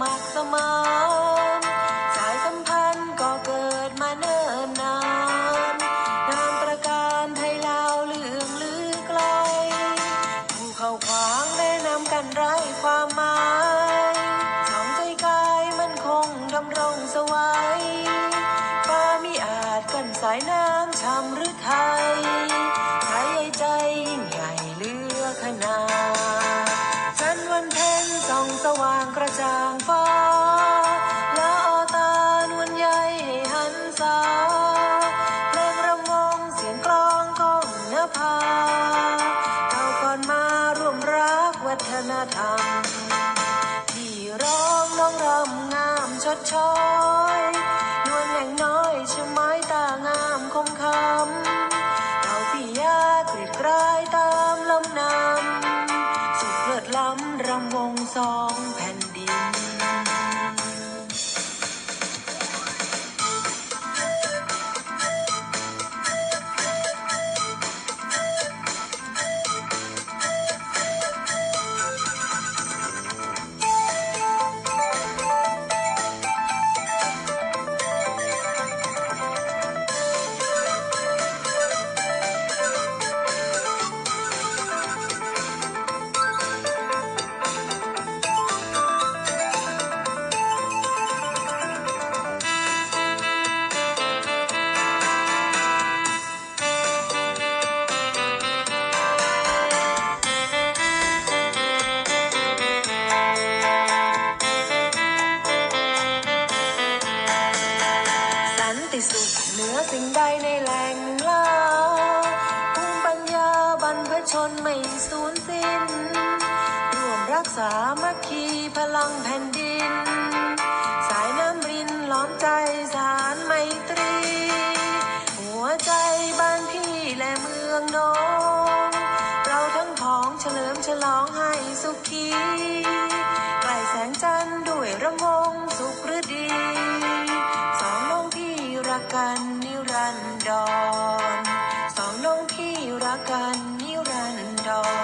มัครสมานสายสัมพันธ์ก็เกิดมาเนิ่นนานงานประการไทยลาวเลื่องลือไกลผู้เข้าขวางแนะนำกันไร้ความหมาย กระจ่างฟ้า ละออตานวลใยให้หันสาเพลงรำวงเสียงกลองก้องนภาเก่าก่อนมาร่วมรักวัฒนธรรม ที่ร้องน้องรำงามชดช้อย รำวงสองแผ่นดิน ที่สุดเหนือสิ่งใดในแหล่งล่าภูมิปัญญาบรรพชนไม่สูญสิ้น รวมรักษามัคคีพลังแผ่นดิน สายน้ำรินล้อมใจสารไมตรี หัวใจบ้านพี่และเมืองน้อง เราทั้งพ้องเฉลิมฉลองให้สุขี กันนิรันดร